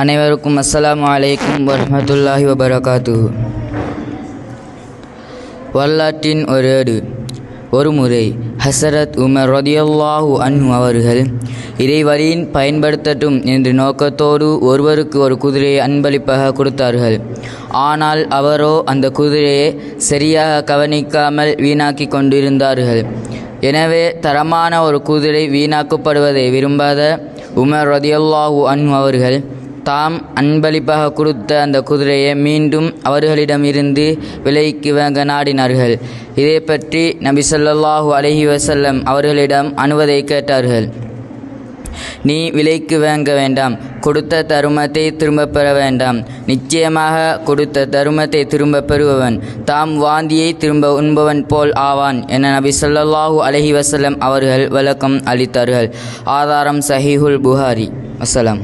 அனைவருக்கும் அஸ்லாம் அலைக்கும் வரமத்துல்லாஹி வபரகாத்து வரலாற்றின் ஒரு ஏடு ஒரு முறை ஹசரத் உமர் ரதியல்லாஹு அன் அவர்கள் இறைவரின் பயன்படுத்தட்டும் என்ற நோக்கத்தோடு ஒருவருக்கு ஒரு குதிரையை அன்பளிப்பாக கொடுத்தார்கள். ஆனால் அவரோ அந்த குதிரையை சரியாக கவனிக்காமல் வீணாக்கி கொண்டிருந்தார்கள். எனவே தரமான ஒரு குதிரை வீணாக்கப்படுவதை விரும்பாத உமர் ரதியல்லாஹு அன் அவர்கள் தாம் அன்பளிப்பாக கொடுத்த அந்த குதிரையை மீண்டும் அவர்களிடமிருந்து விலைக்கு வாங்க நாடினார்கள். இதை பற்றி நபி சொல்லாஹு அலஹி வசல்லம் அவர்களிடம் அணுவதை கேட்டார்கள். நீ விலைக்கு வாங்க வேண்டாம். கொடுத்த தருமத்தை திரும்பப் பெற வேண்டாம். நிச்சயமாக கொடுத்த தருமத்தை திரும்பப் பெறுபவன் தாம் வாந்தியை திரும்ப உண்பவன் போல் ஆவான் என நபி ஸல்லல்லாஹு அலஹி வஸல்லம் அவர்கள் விளக்கம் அளித்தார்கள். ஆதாரம் சஹீஹுல் புகாரி. வசலம்